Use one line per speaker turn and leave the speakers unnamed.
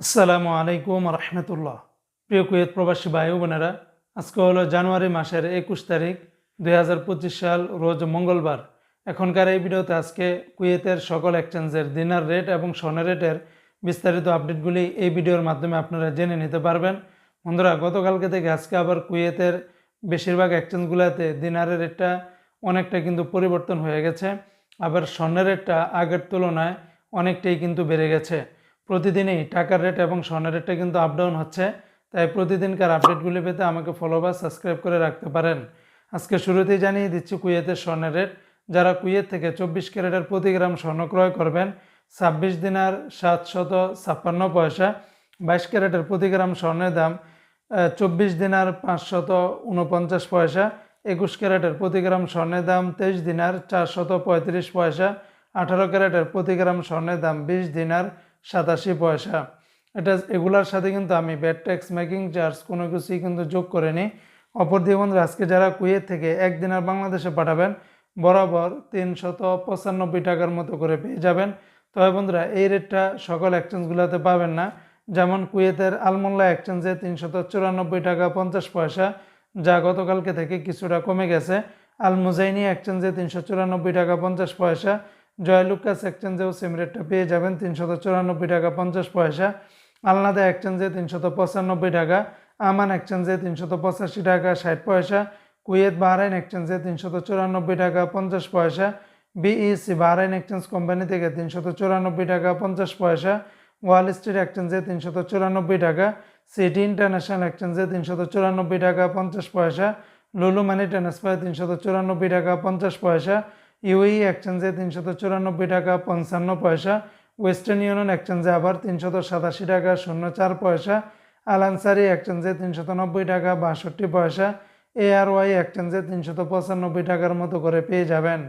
আসসালামু আলাইকুম রহমতুল্লাহ প্রিয় কুয়েত প্রবাসী ভাই বোনেরা, আজকে হলো জানুয়ারি মাসের একুশ তারিখ দু হাজার পঁচিশ সাল, রোজ মঙ্গলবার। এখনকার এই ভিডিওতে আজকে কুয়েতের সকল এক্সচেঞ্জের দিনার রেট এবং স্বর্ণের রেটের বিস্তারিত আপডেটগুলি এই ভিডিওর মাধ্যমে আপনারা জেনে নিতে পারবেন। বন্ধুরা, গতকালকে থেকে আজকে আবার কুয়েতের বেশিরভাগ এক্সচেঞ্জগুলোতে দিনারের রেটটা অনেকটা কিন্তু পরিবর্তন হয়ে গেছে। আবার স্বর্ণের রেটটা আগের তুলনায় অনেকটাই কিন্তু বেড়ে গেছে। প্রতিদিনই টাকার রেট এবং স্বর্ণের রেটটা কিন্তু আপ ডাউন হচ্ছে। তাই প্রতিদিনকার আপডেটগুলি পেতে আমাকে ফলো বা সাবস্ক্রাইব করে রাখতে পারেন। আজকে শুরুতেই জানিয়ে দিচ্ছি কুয়েতের স্বর্ণের রেট যারা কুয়েত থেকে চব্বিশ ক্যারেটের প্রতি গ্রাম স্বর্ণ ক্রয় করবেন, ছাব্বিশ দিনার সাতশত ছাপ্পান্ন পয়সা, বাইশ ক্যারেটের প্রতি গ্রাম স্বর্ণের দাম চব্বিশ দিনার পাঁচশত উনপঞ্চাশ পয়সা, একুশ ক্যারেটের প্রতি গ্রাম স্বর্ণের দাম তেইশ দিনার চারশত পঁয়ত্রিশ পয়সা, আঠারো ক্যারেটের প্রতি গ্রাম স্বর্ণের দাম বিশ দিনার সাতাশি পয়সা। এটা, এগুলার সাথে কিন্তু আমি ব্যাট ট্যাক্স মেকিং চার্জ কোনো কিছুই কিন্তু যোগ করিনি। অপর দিয়ে বন্ধুরা, আজকে যারা কুয়েত থেকে একদিন আর বাংলাদেশে পাঠাবেন, বরাবর তিনশত পঁচানব্বই টাকার মতো করে পেয়ে যাবেন। তবে বন্ধুরা, এই রেটটা সকল এক্সচেঞ্জগুলোতে পাবেন না। যেমন কুয়েতের আলমোল্লা এক্সচেঞ্জে তিনশত চুরানব্বই টাকা পঞ্চাশ পয়সা, যা গতকালকে থেকে কিছুটা কমে গেছে। আল মুজাইনি এক্সচেঞ্জে তিনশো চুরানব্বই টাকা পঞ্চাশ পয়সা জয়লুকাস এক্সচেঞ্জেও সেম রেটটা পেয়ে যাবেন তিনশত চুরানব্বই টাকা পঞ্চাশ পয়সা, আলনাদা এক্সচেঞ্জে তিনশত পঁচানব্বই টাকা, আমান এক্সচেঞ্জে তিনশত পঁচাশি টাকা ষাট পয়সা, কুয়েত বাহরাইন এক্সচেঞ্জে তিনশত চুরানব্বই টাকা পঞ্চাশ পয়সা, বিইসি বাহরাইন এক্সচেঞ্জ কোম্পানি থেকে তিনশত চুরানব্বই টাকা পঞ্চাশ পয়সা, ওয়াল স্ট্রিট এক্সচেঞ্জে তিনশত চুরানব্বই টাকা, সিটি ইন্টারন্যাশনাল এক্সচেঞ্জে তিনশত চুরানব্বই টাকা পঞ্চাশ পয়সা, লুলু মানি ট্রান্সফার তিনশত চুরানব্বই টাকা পঞ্চাশ পয়সা ইউই এক্সচেঞ্জে তিনশত চুরানব্বই টাকা পঞ্চান্ন পয়সা, ওয়েস্টার্ন ইউনিয়ন এক্সচেঞ্জে আবার তিনশত সাতাশি টাকা শূন্য চার পয়সা আলানসারি এক্সচেঞ্জে তিনশত নব্বই টাকা বাষট্টি পয়সা এআরওয়াই এক্সচেঞ্জে তিনশত পঁচানব্বই টাকার মতো করে পেয়ে যাবেন।